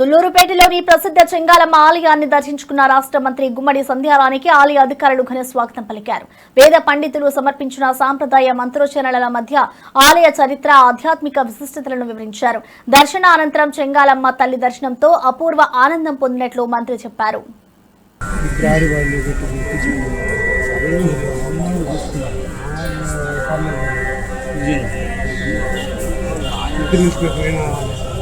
సుల్లూరుపేటలోని ప్రసిద్ధ చెంగాలమ్మ ఆలయాన్ని దర్శించుకున్న రాష్ట్ర మంత్రి గుమ్మడి సంధ్యారానికి ఆలయ అధికారులు ఘన స్వాగతం పలికారు. వేద పండితులు సమర్పించిన సాంప్రదాయ మంత్రోచరణల మధ్య ఆలయ చరిత్ర ఆధ్యాత్మిక విశిష్టతలను వివరించారు. దర్శన అనంతరం చెంగాలమ్మ తల్లి దర్శనంతో అపూర్వ ఆనందం పొందినట్లు మంత్రి చెప్పారు.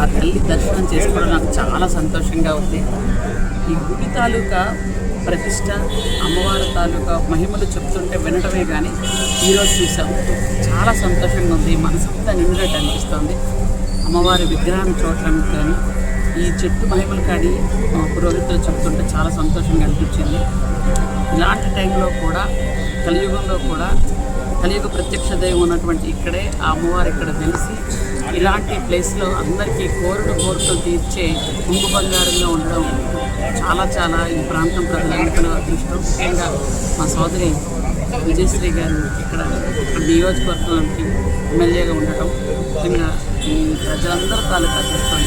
ఆ తల్లి దర్శనం చేసుకోవడం నాకు చాలా సంతోషంగా ఉంది. ఈ గుడి తాలూకా ప్రతిష్ట అమ్మవారి తాలూకా మహిమలు చెప్తుంటే వినడమే కానీ ఈరోజు చూసాం చాలా సంతోషంగా ఉంది. మనసంతా నిండినట్టు అనిపిస్తుంది. అమ్మవారి విగ్రహం చూడటానికి కానీ ఈ చెట్టు మహిమలు కానీ మా పురోహితులు చెప్తుంటే చాలా సంతోషంగా అనిపించింది. ఇలాంటి టైంలో కూడా కలియుగంలో కూడా కలియుగ ప్రత్యక్ష దైవం ఉన్నటువంటి ఇక్కడే ఆ అమ్మవారు ఇక్కడ తెలిసి ఇలాంటి ప్లేస్లో అందరికీ కోరిన కోరికలు తీర్చే ముంగు బంగారంగా ఉండడం చాలా చాలా ఈ ప్రాంతం ప్రజలందరూ అదృష్టం. ముఖ్యంగా మా సోదరి విజయశ్రీ గారు ఇక్కడ నియోజకవర్గానికి ఎమ్మెల్యేగా ఉండటం ముఖ్యంగా ఈ ప్రజలందరూ తాలూకా చేస్తాను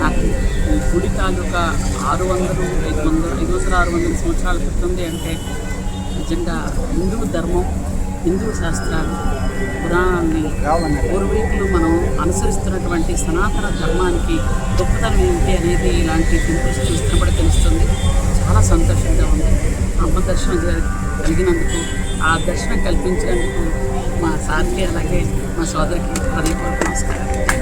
నాకు ఈ గుడి తాలూకా ఆరు వందలు ఐదు వందలు ఐదు వందల ఆరు వందల సంవత్సరాల క్రితంది అంటే నిజంగా హిందూ ధర్మం హిందూ శాస్త్రాలు పురాణాన్ని పూర్వీకులు మనం అనుసరిస్తున్నటువంటి సనాతన ధర్మానికి గొప్పతనం ఏంటి అనేది ఇలాంటి టెంపుల్స్ చూస్తున్నప్పుడు తెలుస్తుంది. చాలా సంతోషంగా ఉంది. అమ్మ దర్శనం కలిగినందుకు ఆ దర్శనం కల్పించినందుకు మా సార్కి అలాగే మా సోదరికి హృదయపూర్వక నమస్కారం